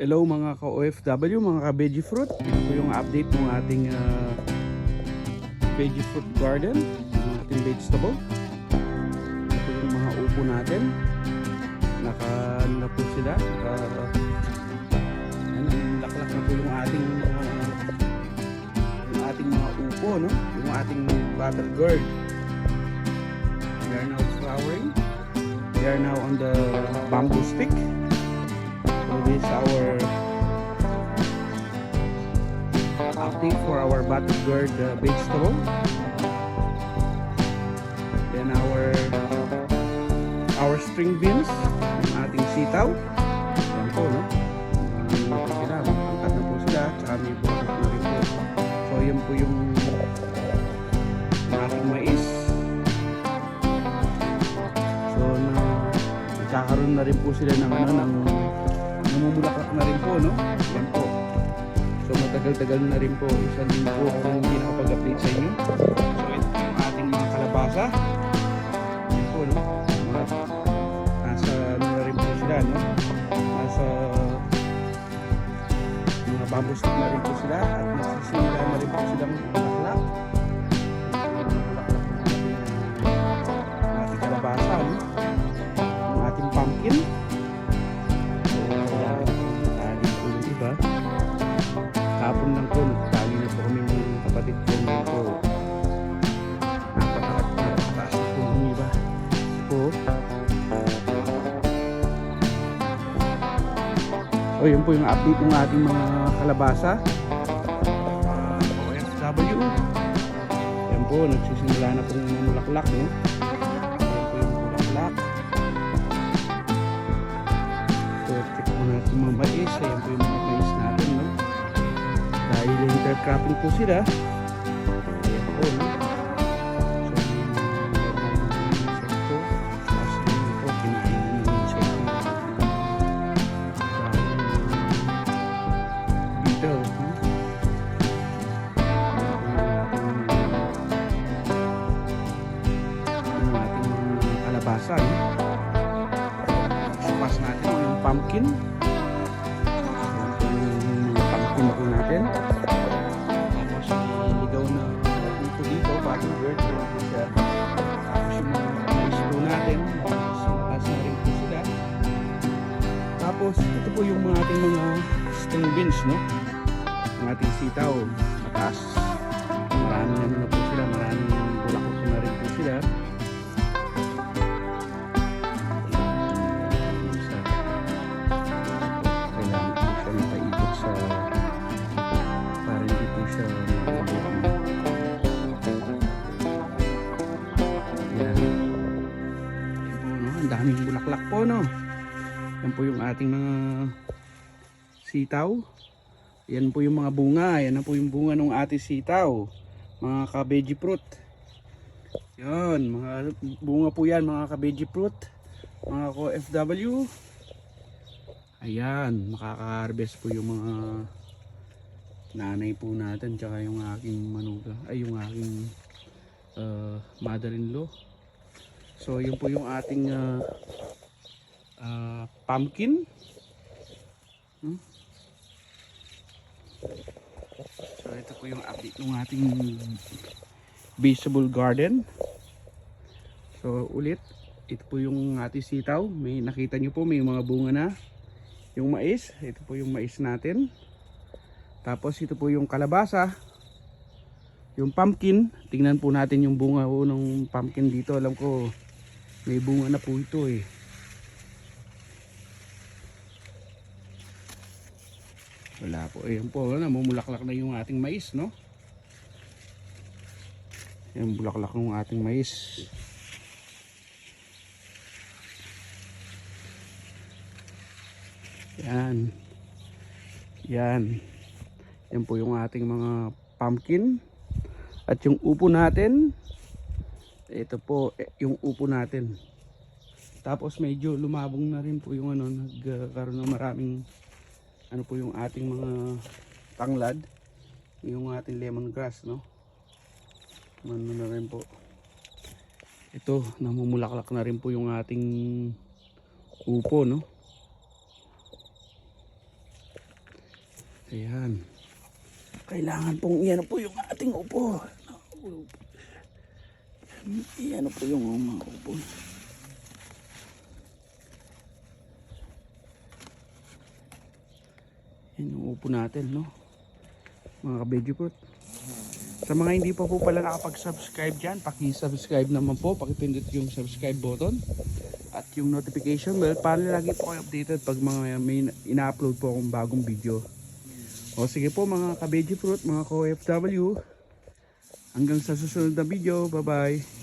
Hello mga ka-OFW, mga ka-veggie fruit. Ito yung update ng ating ah, veggie fruit garden, ng ating vegetable. Ito po yung mga upo natin. Naka, ano na po sila, naka, yan, laklak na po yung ating mga, yung ating mga upo, no? Yung ating battle gourd. They are now flowering. They are now on the bamboo stick. Is our update for our battle gourd uh, vegetable. Then our our string beans, yung ating sitaw. Yan po, no? Ano po sila, magpangkat na po sila, tsaka may na rin po. So yan po yung ating mais. So na nagkakaroon na rin po sila ng ano ng namumulaklak na rin po no. Yan po. So matagal-tagal na rin po isang linggo kung hindi nakapag-update sa inyo. So ito yung ating mga kalabasa. Yan po no. Mga, nasa na rin po sila no. Nasa mga bamboo na rin po sila at nagsisimula na rin po silang bulaklak. So, yun po yung update ng ating mga kalabasa. OFW. Yan po, nagsisimula na pong mamulaklak, no? Yan po yung bulaklak. So, check po natin mga mais. Ayan po yung mga mais natin, no? Dahil intercropping po sila. Supas natin yung pumpkin. Yung pumpkin po natin. Tapos yung ligaw na dito dito bagong bird po tapos yung mga mais po natin sumakas na rin po sila. Tapos ito po yung mga ating mga string beans no? Ang ating sitaw mataas ang daming bulaklak po no yan po yung ating mga sitaw yan po yung mga bunga. Yan na po yung bunga ng ating sitaw. Mga ka-veggie fruit. Yan, mga bunga po yan mga ka-veggie fruit. Mga ko-FW. Ayan, makaka-harvest po yung mga nanay po natin tsaka yung aking manuga ay yung aking uh, mother-in-law. So yun po yung ating uh, uh, pumpkin. Hmm? So ito po yung update ng ating vegetable garden. So ulit, ito po yung ating sitaw. May nakita nyo po may mga bunga na. Yung mais, ito po yung mais natin. Tapos ito po yung kalabasa. Yung pumpkin, tingnan po natin yung bunga po ng pumpkin dito. Alam ko may bunga na po ito eh. Wala po. Ayan po, namumulaklak na yung ating mais, no? Yung bulaklak ng ating mais. Yan. Yan. Yan po yung ating mga pumpkin. At yung upo natin, ito po, eh, yung upo natin. Tapos medyo lumabong na rin po yung ano, nagkaroon ng maraming ano po yung ating mga tanglad yung ating lemongrass no ano na rin po ito namumulaklak na rin po yung ating upo no Ayan. Kailangan pong iyan po yung ating upo. Iyan po yung mga upo. Yan yung upo natin, no? Mga fruit. Sa mga hindi pa po pala nakapag-subscribe dyan, paki-subscribe naman po, pakipindot yung subscribe button at yung notification bell para lagi po kayo updated pag mga may ina-upload po akong bagong video. O sige po mga fruit, mga ka-OFW, hanggang sa susunod na video, bye bye!